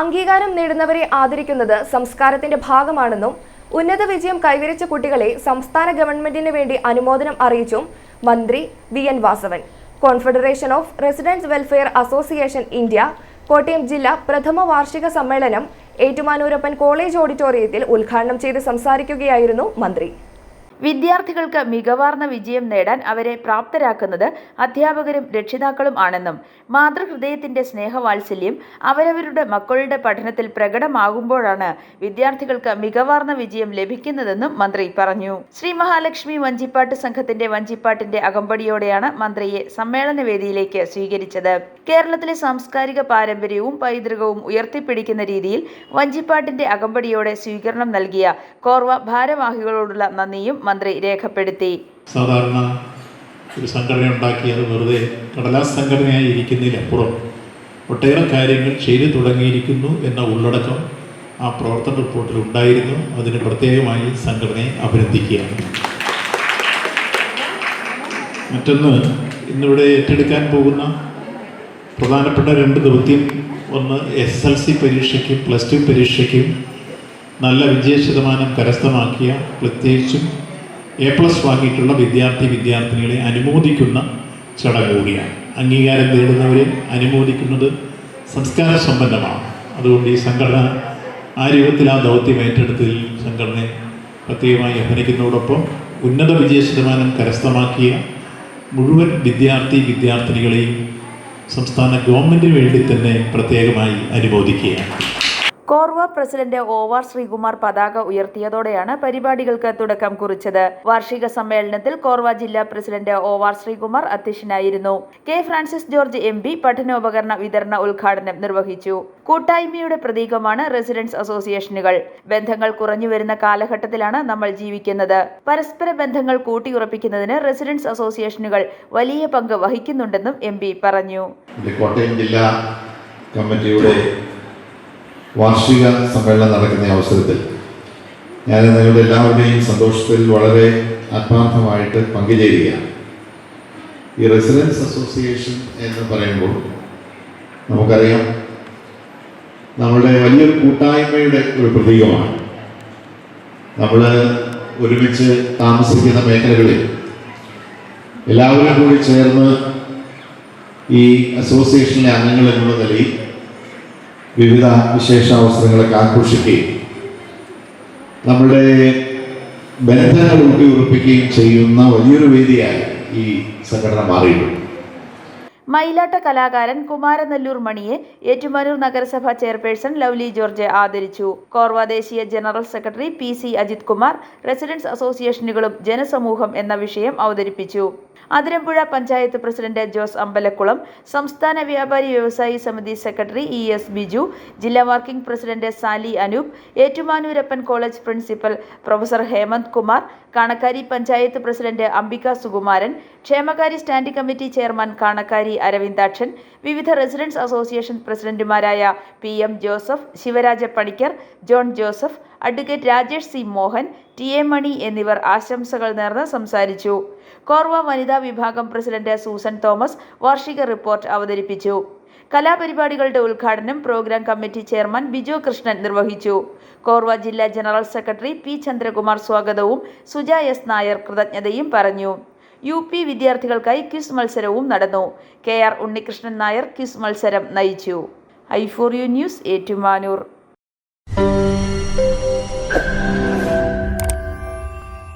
അംഗീകാരം നേടുന്നവരെ ആദരിക്കുന്നത് സംസ്കാരത്തിന്റെ ഭാഗമാണെന്നും ഉന്നത വിജയം കൈവരിച്ച കുട്ടികളെ സംസ്ഥാന ഗവൺമെന്റിന് വേണ്ടി അനുമോദനം അറിയിച്ചും മന്ത്രി V N Vasavan. Confederation of residents welfare association India Kottayam ജില്ലാ പ്രഥമ വാർഷിക സമ്മേളനം ഏറ്റുമാനൂരപ്പൻ കോളേജ് ഓഡിറ്റോറിയത്തിൽ ഉദ്ഘാടനം ചെയ്ത് സംസാരിക്കുകയായിരുന്നു മന്ത്രി. വിദ്യാർത്ഥികൾക്ക് മികവാർന്ന വിജയം നേടാൻ അവരെ പ്രാപ്തരാക്കുന്നത് അധ്യാപകരും രക്ഷിതാക്കളും ആണെന്നും മാതൃഹൃദയത്തിന്റെ സ്നേഹവാത്സല്യം അവരവരുടെ മക്കളുടെ പഠനത്തിൽ പ്രകടമാകുമ്പോഴാണ് വിദ്യാർത്ഥികൾക്ക് മികവാർന്ന വിജയം ലഭിക്കുന്നതെന്നും മന്ത്രി പറഞ്ഞു. ശ്രീ മഹാലക്ഷ്മി വഞ്ചിപ്പാട്ട് സംഘത്തിന്റെ വഞ്ചിപ്പാട്ടിന്റെ അകമ്പടിയോടെയാണ് മന്ത്രിയെ സമ്മേളന വേദിയിലേക്ക് സ്വീകരിച്ചത്. കേരളത്തിലെ സാംസ്കാരിക പാരമ്പര്യവും പൈതൃകവും ഉയർത്തിപ്പിടിക്കുന്ന രീതിയിൽ വഞ്ചിപ്പാട്ടിന്റെ അകമ്പടിയോടെ സ്വീകരണം നൽകിയ കോർവ ഭാരവാഹികളോടുള്ള നന്ദിയും മന്ത്രി രേഖപ്പെടുത്തി. സാധാരണ ഒരു സംഘടന ഉണ്ടാക്കി അത് വെറുതെ കടലാസ് സംഘടനയായി ഇരിക്കുന്നതിലപ്പുറം ഒട്ടേറെ കാര്യങ്ങൾ ചെയ്തു തുടങ്ങിയിരിക്കുന്നു എന്ന ഉള്ളടക്കം ആ പ്രവർത്തന റിപ്പോർട്ടിൽ ഉണ്ടായിരുന്നു. അതിന് പ്രത്യേകമായി സംഘടനയെ അഭിനന്ദിക്കുകയാണ്. മറ്റൊന്ന് ഇന്നിവിടെ ഏറ്റെടുക്കാൻ പോകുന്ന പ്രധാനപ്പെട്ട രണ്ട് ദൗത്യം. ഒന്ന് എസ് എൽ സി പരീക്ഷയ്ക്കും പ്ലസ് ടു പരീക്ഷയ്ക്കും നല്ല വിജയ ശതമാനം കരസ്ഥമാക്കിയ പ്രത്യേകിച്ചും എ പ്ലസ് വാങ്ങിയിട്ടുള്ള വിദ്യാർത്ഥി വിദ്യാർത്ഥിനികളെ അനുമോദിക്കുന്ന ചടങ്ങ് കൂടിയാണ്. അംഗീകാരം നേടുന്നവരെ അനുമോദിക്കുന്നത് സംസ്കാര സമ്പന്നമാണ് അതുകൊണ്ട് ഈ സംഘടന ആ രൂപത്തിൽ ആ ദൗത്യം ഏറ്റെടുത്തതിൽ സംഘടനയെ പ്രത്യേകമായി അഭിനയിക്കുന്നതോടൊപ്പം ഉന്നത വിജയ ശതമാനം കരസ്ഥമാക്കിയ മുഴുവൻ വിദ്യാർത്ഥി വിദ്യാർത്ഥിനികളെയും സംസ്ഥാന ഗവൺമെന്റിന് വേണ്ടി തന്നെ പ്രത്യേകമായി അനുമോദിക്കുകയാണ്. കോർവ പ്രസിഡന്റ് ഒ ആർ ശ്രീകുമാർ പതാക ഉയർത്തിയതോടെയാണ് പരിപാടികൾക്ക് തുടക്കം കുറിച്ചത്. വാർഷിക സമ്മേളനത്തിൽ കോർവ ജില്ലാ പ്രസിഡന്റ് ഒ ആർ ശ്രീകുമാർ അധ്യക്ഷനായിരുന്നു. K Francis George M P പഠനോപകരണ വിതരണ ഉദ്ഘാടനം നിർവഹിച്ചു. കൂട്ടായ്മയുടെ പ്രതീകമാണ് റെസിഡൻസ് അസോസിയേഷനുകൾ. ബന്ധങ്ങൾ കുറഞ്ഞു വരുന്ന കാലഘട്ടത്തിലാണ് നമ്മൾ ജീവിക്കുന്നത്. പരസ്പര ബന്ധങ്ങൾ കൂട്ടിയുറപ്പിക്കുന്നതിന് റെസിഡൻസ് അസോസിയേഷനുകൾ വലിയ പങ്ക് വഹിക്കുന്നുണ്ടെന്നും എം പറഞ്ഞു. കോട്ടയം ജില്ലാ കമ്മിറ്റിയുടെ വാർഷിക സമ്മേളനം നടക്കുന്ന അവസരത്തിൽ ഞാൻ നിങ്ങളുടെ എല്ലാവരുടെയും സന്തോഷത്തിൽ വളരെ ആത്മാർത്ഥമായിട്ട് പങ്കുചേരുകയാണ്. ഈ റെസിഡൻസ് അസോസിയേഷൻ എന്ന് പറയുമ്പോൾ നമുക്കറിയാം നമ്മുടെ വലിയൊരു കൂട്ടായ്മയുടെ ഒരു പ്രതീകമാണ്. നമ്മൾ ഒരുമിച്ച് താമസിക്കുന്ന മേഖലകളിൽ എല്ലാവരും കൂടി ചേർന്ന് ഈ അസോസിയേഷനിലെ അംഗങ്ങൾ എന്നുള്ള നിലയിൽ വിവിധ വിശേഷാവസരങ്ങളൊക്കെ ആഘോഷിക്കുകയും നമ്മുടെ ബന്ധങ്ങൾ ഊട്ടി ഉറപ്പിക്കുകയും ചെയ്യുന്ന വലിയൊരു വേദിയായി ഈ സംഘടന മാറിയിട്ടുണ്ട്. മയിലാട്ട കലാകാരൻ കുമാരനെല്ലൂർ മണിയെ ഏറ്റുമാനൂർ നഗരസഭ ചെയർപേഴ്സൺ ലവ്ലി ജോർജ് ആദരിച്ചു. കോർവ ദേശീയ general secretary P C Ajith Kumar residence അസോസിയേഷനുകളും ജനസമൂഹം എന്ന വിഷയം അവതരിപ്പിച്ചു. അതിരമ്പുഴ പഞ്ചായത്ത് പ്രസിഡന്റ് ജോസ് അമ്പലക്കുളം സംസ്ഥാന വ്യാപാരി വ്യവസായി സമിതി സെക്രട്ടറി ഇ എസ് ബിജു ജില്ലാ working president Sally Anoop Ettumanoorappan college principal professor Hemanth Kumar Kanakkari panchayat president Ambika Sukumaran ക്ഷേമകാരി standing committee chairman Kanakkari Aravindakshan വിവിധ റെസിഡൻസ് അസോസിയേഷൻ പ്രസിഡന്റുമാരായ P M Joseph Sivaraja Panicker John Joseph advocate Rajesh C Mohan T A Mani എന്നിവർ ആശംസകൾ നേർന്ന് സംസാരിച്ചു. കോർവ വനിതാ വിഭാഗം president Susan Thomas വാർഷിക report അവതരിപ്പിച്ചു. കലാപരിപാടികളുടെ ഉദ്ഘാടനം programme committee chairman Biju Krishnan നിർവഹിച്ചു. കോർവ ജില്ലാ ജനറൽ സെക്രട്ടറി പി ചന്ദ്രകുമാർ സ്വാഗതവും സുജ എസ് നായർ കൃതജ്ഞതയും പറഞ്ഞു. യു പി വിദ്യാർത്ഥികൾക്കായി ക്വിസ് മത്സരവും നടന്നു. K R Unnikrishnan Nair quiz മത്സരം നയിച്ചു. I four U news Ettumanoor.